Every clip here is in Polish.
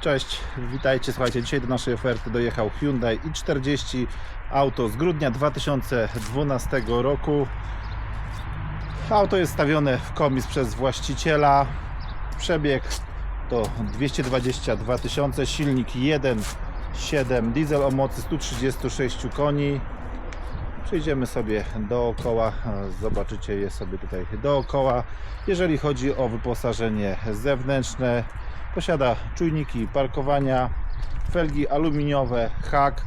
Cześć, witajcie. Słuchajcie, dzisiaj do naszej oferty dojechał Hyundai i40 auto z grudnia 2012 roku. Auto jest stawione w komis przez właściciela. Przebieg to 222 tysiące, silnik 1.7 diesel o mocy 136 koni. Przejdziemy sobie dookoła, zobaczycie je sobie tutaj dookoła. Jeżeli chodzi o wyposażenie zewnętrzne, posiada czujniki parkowania, felgi aluminiowe, hak,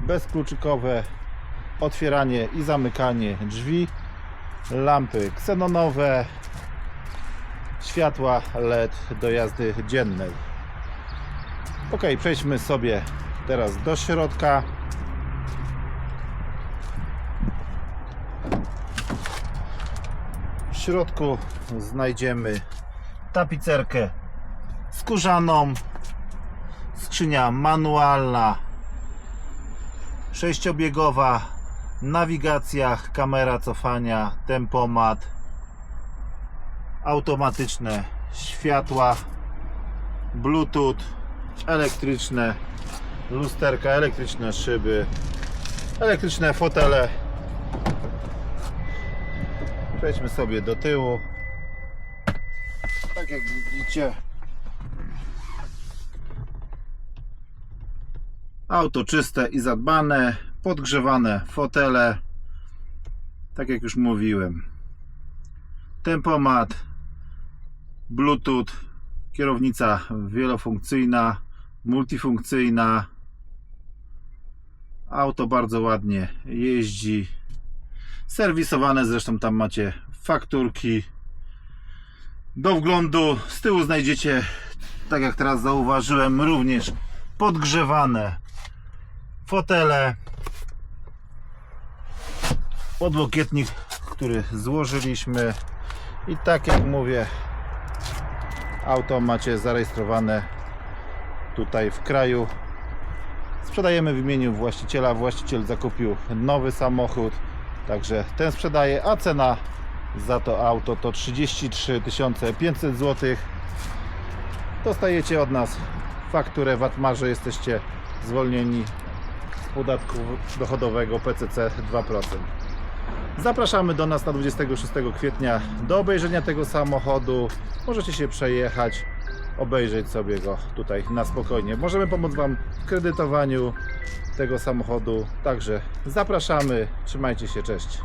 bezkluczykowe otwieranie i zamykanie drzwi, lampy ksenonowe, światła LED do jazdy dziennej. Ok, przejdźmy sobie teraz do środka. W środku znajdziemy tapicerkę skórzaną, skrzynia manualna, sześciobiegowa, nawigacja, kamera cofania, tempomat, automatyczne światła, bluetooth, elektryczne lusterka, elektryczne szyby, elektryczne fotele. Przejdźmy sobie do tyłu. Tak jak widzicie, auto czyste i zadbane, podgrzewane fotele, tak jak już mówiłem. Tempomat, Bluetooth, kierownica wielofunkcyjna, multifunkcyjna. Auto bardzo ładnie jeździ. Serwisowane, zresztą tam macie fakturki. Do wglądu z tyłu znajdziecie, tak jak teraz zauważyłem, również podgrzewane fotele, podłokietnik, który złożyliśmy i tak jak mówię, auto macie zarejestrowane tutaj w kraju. Sprzedajemy w imieniu właściciela. Właściciel zakupił nowy samochód, także ten sprzedaje, a cena za to auto to 33 500 zł. Dostajecie od nas fakturę VAT-marze, jesteście zwolnieni podatku dochodowego PCC 2%. Zapraszamy do nas na 26 kwietnia do obejrzenia tego samochodu. Możecie się przejechać, obejrzeć sobie go tutaj na spokojnie. Możemy pomóc Wam w kredytowaniu tego samochodu. Także zapraszamy, trzymajcie się, cześć.